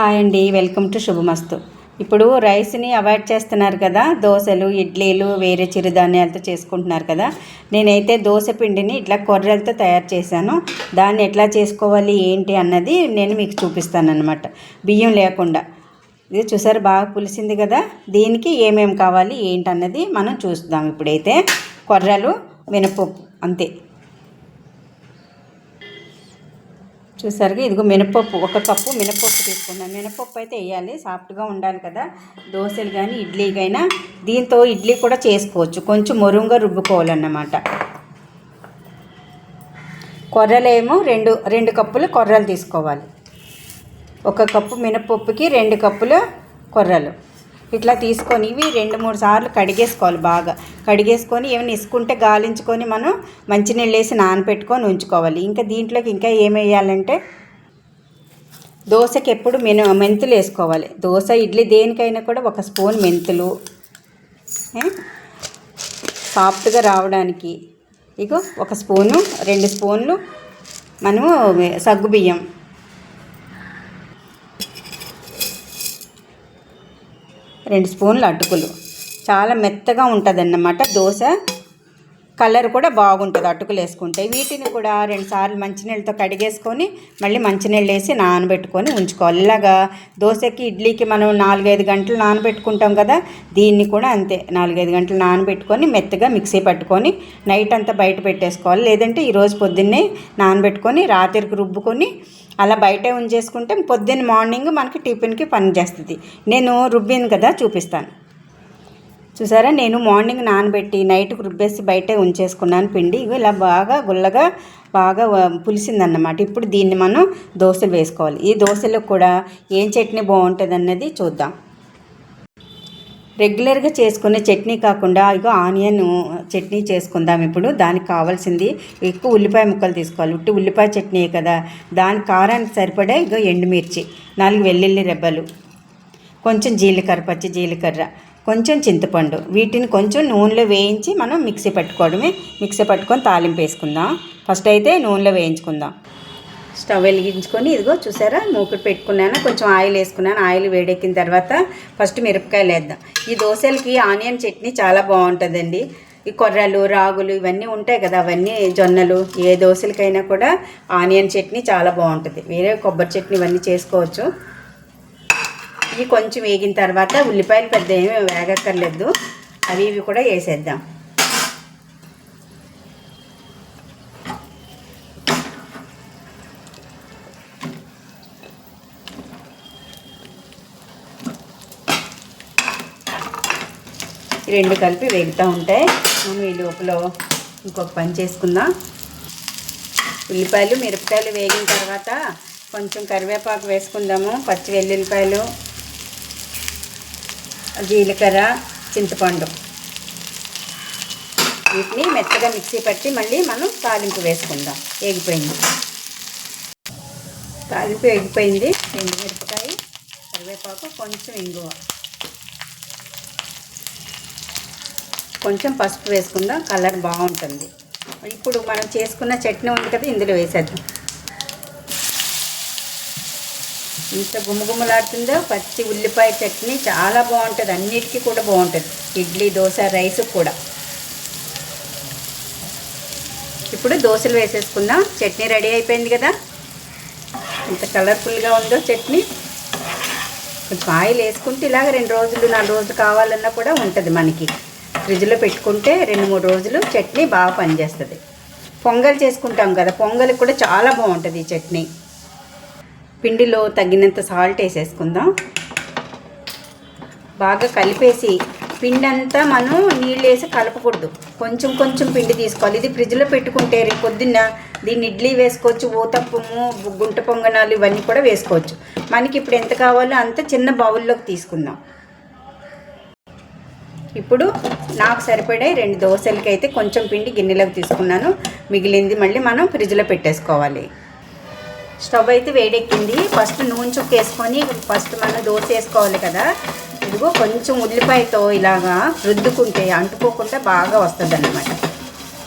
Hi అండి welcome to శుభమస్తు. ఇప్పుడు రైస్ని అవాయిడ్ చేస్తున్నారు కదా దోశలు ఇడ్లీలు వేరే చిరుధాన్యాలతో చేసుకుంటున్నారు కదా. నేనైతే దోశ పిండిని ఇట్లా కొర్రలతో తయారు చేశాను. దాన్ని ఎట్లా చేసుకోవాలి ఏంటి అన్నది నేను మీకు చూపిస్తాను అనమాట బియ్యం లేకుండా. ఇది చూసారు బాగా పులిసింది కదా. దీనికి ఏమేమి కావాలి ఏంటి అన్నది మనం చూద్దాం ఇప్పుడైతే. కొర్రలు మినపప్పు అంతే. చూసారుగా ఇదిగో మినపప్పు ఒక కప్పు మినపప్పు తీసుకున్నాను. మినపప్పు అయితే వేయాలి సాఫ్ట్గా ఉండాలి కదా. దోశలు కానీ ఇడ్లీకైనా దీంతో ఇడ్లీ కూడా చేసుకోవచ్చు. కొంచెం మొరుంగా రుబ్బుకోవాలన్నమాట. కొర్రలేమో రెండు రెండు కప్పులు కొర్రలు తీసుకోవాలి. ఒక కప్పు మినపప్పుకి రెండు కప్పుల కొర్రలు. ఇట్లా తీసుకొని ఇవి రెండు మూడు సార్లు కడిగేసుకోవాలి బాగా. కడిగేసుకొని ఏమైనా ఇసుకుంటే గాలించుకొని మనం మంచినీళ్ళు వేసి నానబెట్టుకొని ఉంచుకోవాలి. ఇంకా దీంట్లోకి ఇంకా ఏమేయాలంటే దోశకి ఎప్పుడు మెను మెంతులు వేసుకోవాలి. దోశ ఇడ్లీ దేనికైనా కూడా ఒక స్పూన్ మెంతులు సాఫ్ట్గా రావడానికి. ఇగో ఒక స్పూను రెండు స్పూన్లు మనము సగ్గుబియ్యం. రెండు స్పూన్లు అటుకులు. చాలా మెత్తగా ఉంటుంది అన్నమాట దోశ కలర్ కూడా బాగుంటుంది అటుకులు వేసుకుంటే వీటిని కూడా రెండుసార్లు మంచినీళ్ళతో కడిగేసుకొని మళ్ళీ మంచినీళ్ళు వేసి నానబెట్టుకొని ఉంచుకోవాలి. ఇలాగా దోశకి ఇడ్లీకి మనం నాలుగైదు గంటలు నానబెట్టుకుంటాం కదా దీన్ని కూడా అంతే. నాలుగైదు గంటలు నానబెట్టుకొని మెత్తగా మిక్సీ పట్టుకొని నైట్ అంతా బయట పెట్టేసుకోవాలి. లేదంటే ఈరోజు పొద్దున్నే నానబెట్టుకొని రాత్రికి రుబ్బుకొని అలా బయటే ఉంచేసుకుంటే పొద్దున్న మార్నింగ్ మనకి టిఫిన్కి పని చేస్తుంది. నేను రుబ్బింది కదా చూపిస్తాను. చూసారా? నేను మార్నింగ్ నానబెట్టి నైట్కి రుబ్బేసి బయటే ఉంచేసుకున్నాను పిండి. ఇవి ఇలా బాగా గుల్లగా బాగా పులిసిందన్నమాట. ఇప్పుడు దీన్ని మనం దోశలు వేసుకోవాలి. ఈ దోశలో కూడా ఏం చట్నీ బాగుంటుంది అన్నది చూద్దాం. రెగ్యులర్గా చేసుకునే చట్నీ కాకుండా ఇగో ఆనియన్ చట్నీ చేసుకుందాం ఇప్పుడు. దానికి కావాల్సింది ఎక్కువ ఉల్లిపాయ ముక్కలు తీసుకోవాలి. ఉట్టి ఉల్లిపాయ చట్నీ కదా. దాని కారానికి సరిపడా ఇగో ఎండుమిర్చి నాలుగు వెల్లుల్లి రెబ్బలు కొంచెం జీలకర్ర పచ్చి జీలకర్ర. కొంచెం చింతపండు. వీటిని కొంచెం నూనెలో వేయించి మనం మిక్సీ పట్టుకోవడమే. మిక్సీ పట్టుకొని తాలింపు వేసుకుందాం. ఫస్ట్ అయితే నూనెలో వేయించుకుందాం. స్టవ్ వెలిగించుకొని ఇదిగో చూసారా? మూకుడు పెట్టుకున్నాను. కొంచెం ఆయిల్ వేసుకున్నాను. ఆయిల్ వేడెక్కిన తర్వాత ఫస్ట్ మిరపకాయలు వేద్దాం. ఈ దోశలకి ఆనియన్ చట్నీ చాలా బాగుంటుందండి. ఈ కొర్రలు రాగులు ఇవన్నీ ఉంటాయి కదా అవన్నీ జొన్నలు ఏ దోశలకైనా కూడా ఆనియన్ చట్నీ చాలా బాగుంటుంది. వేరే కొబ్బరి చట్నీ ఇవన్నీ చేసుకోవచ్చు. ఇవి కొంచెం వేగిన తర్వాత ఉల్లిపాయలు పెద్ద ఏమి వేగక్కర్లేదు. అవి ఇవి కూడా వేసేద్దాం. రెండు కలిపి వేగుతూ ఉంటాయి మనం ఈ లోపల ఇంకొక పని చేసుకుందాం. ఉల్లిపాయలు మిరపకాయలు వేగిన తర్వాత కొంచెం కరివేపాకు వేసుకుందాము. పచ్చి వెల్లుల్లిపాయలు జీలకర్ర చింతపండు. వీటిని మెత్తగా మిక్సీ పట్టి మళ్ళీ మనం తాలింపు వేసుకుందాం. ఎగిపోయింది తాలింపు ఎగిపోయింది ఎండు మిరపకాయ కరివేపాకు కొంచెం ఇంగువ. కొంచెం పసుపు వేసుకుందాం. కలర్ బాగుంటుంది. ఇప్పుడు మనం చేసుకున్న చట్నీ ఉంది కదా ఇందులో వేసేద్దాం. ఇంత గుమగుమలాడుతుందో పచ్చి ఉల్లిపాయ చట్నీ చాలా బాగుంటుంది. అన్నిటికీ కూడా బాగుంటుంది. ఇడ్లీ దోశ రైస్ కూడా. ఇప్పుడు దోశలు వేసేసుకుందాం. చట్నీ రెడీ అయిపోయింది కదా? ఇంత కలర్ఫుల్గా ఉందో చట్నీ. కొంచెం ఆయిల్ వేసుకుంటే ఇలాగ రెండు రోజులు నాలుగు రోజులు కావాలన్నా కూడా ఉంటుంది మనకి. ఫ్రిడ్జ్లో పెట్టుకుంటే రెండు మూడు రోజులు చట్నీ బాగా పనిచేస్తుంది. పొంగల్ చేసుకుంటాం కదా? పొంగల్కి కూడా చాలా బాగుంటుంది ఈ చట్నీ. పిండిలో తగినంత సాల్ట్ వేసేసుకుందాం. బాగా కలిపేసి పిండి అంతా మనం నీళ్ళు వేసి కలపకూడదు. కొంచెం కొంచెం పిండి తీసుకోవాలి. ఇది ఫ్రిడ్జ్లో పెట్టుకుంటే రేపు పొద్దున్న దీన్ని ఇడ్లీ వేసుకోవచ్చు ఊతప్పము గుంట పొంగనాలు ఇవన్నీ కూడా వేసుకోవచ్చు. మనకి ఇప్పుడు ఎంత కావాలో అంత చిన్న బౌల్లోకి తీసుకుందాం. ఇప్పుడు నాకు సరిపడే రెండు దోశలకి అయితే కొంచెం పిండి గిన్నెలోకి తీసుకున్నాను. మిగిలింది మళ్ళీ మనం ఫ్రిడ్జ్లో పెట్టేసుకోవాలి. స్టవ్ అయితే వేడెక్కింది. ఫస్ట్ నూనె చుక్క వేసుకొని ఫస్ట్ మనం దోశ వేసుకోవాలి కదా. ఇదిగో కొంచెం ఉల్లిపాయతో ఇలాగా రుద్దుకుంటే అంటుకోకుండా బాగా వస్తుంది అన్నమాట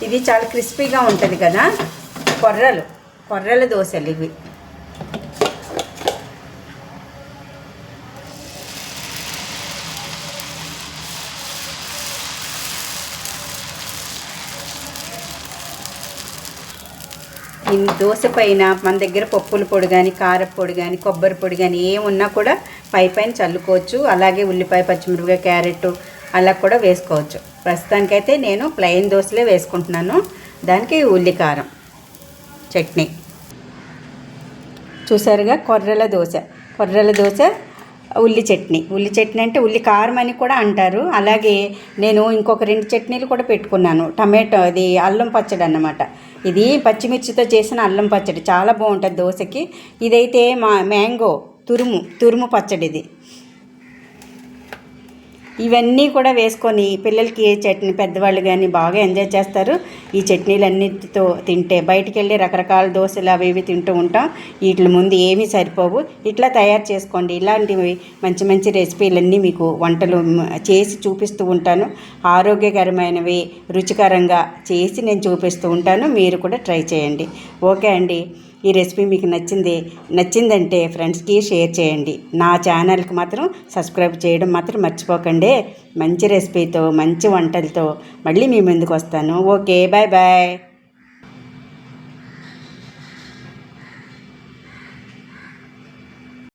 ఇది చాలా క్రిస్పీగా ఉంటుంది కదా. కొర్రలు కొర్రల దోశలు ఇవి. ఈ దోశ పైన మన దగ్గర పప్పుల పొడి కానీ కారపు పొడి కానీ కొబ్బరి పొడి కానీ ఏమున్నా కూడా పై పైన చల్లుకోవచ్చు. అలాగే ఉల్లిపాయ పచ్చిమిరపకాయ క్యారెట్ అలా కూడా వేసుకోవచ్చు. ప్రస్తుతానికైతే నేను ప్లెయిన్ దోశలే వేసుకుంటున్నాను. దానికి ఉల్లి కారం చట్నీ. చూసారుగా కొర్రల దోశ. కొర్రల దోశ ఉల్లి చట్నీ. ఉల్లి చట్నీ అంటే ఉల్లి కారం అని కూడా అంటారు. అలాగే నేను ఇంకొక రెండు చట్నీలు కూడా పెట్టుకున్నాను. టమాటో అది అల్లం పచ్చడి అన్నమాట. ఇది పచ్చిమిర్చితో చేసిన అల్లం పచ్చడి. చాలా బాగుంటుంది దోశకి. ఇదైతే మా మ్యాంగో తురుము తురుము పచ్చడి ఇది ఇవన్నీ కూడా వేసుకొని పిల్లలకి చట్నీ పెద్దవాళ్ళు కానీ బాగా ఎంజాయ్ చేస్తారు. ఈ చట్నీలన్నిటితో తింటే బయటికి వెళ్ళి రకరకాల దోశలు అవి ఇవి తింటూ ఉంటాం. వీటి ముందు ఏమీ సరిపోవు. ఇట్లా తయారు చేసుకోండి. ఇలాంటివి మంచి మంచి రెసిపీలన్నీ మీకు వంటలు చేసి చూపిస్తూ ఉంటాను. ఆరోగ్యకరమైనవి రుచికరంగా చేసి నేను చూపిస్తూ ఉంటాను. మీరు కూడా ట్రై చేయండి. ఓకే అండి. ఈ రెసిపీ మీకు నచ్చింది నచ్చిందంటే ఫ్రెండ్స్కి షేర్ చేయండి. నా ఛానల్కి మాత్రం సబ్స్క్రైబ్ చేయడం మాత్రం మర్చిపోకండి. మంచి రెసిపీతో మంచి వంటలతో మళ్ళీ మీ ముందుకు వస్తాను. Okay bye bye.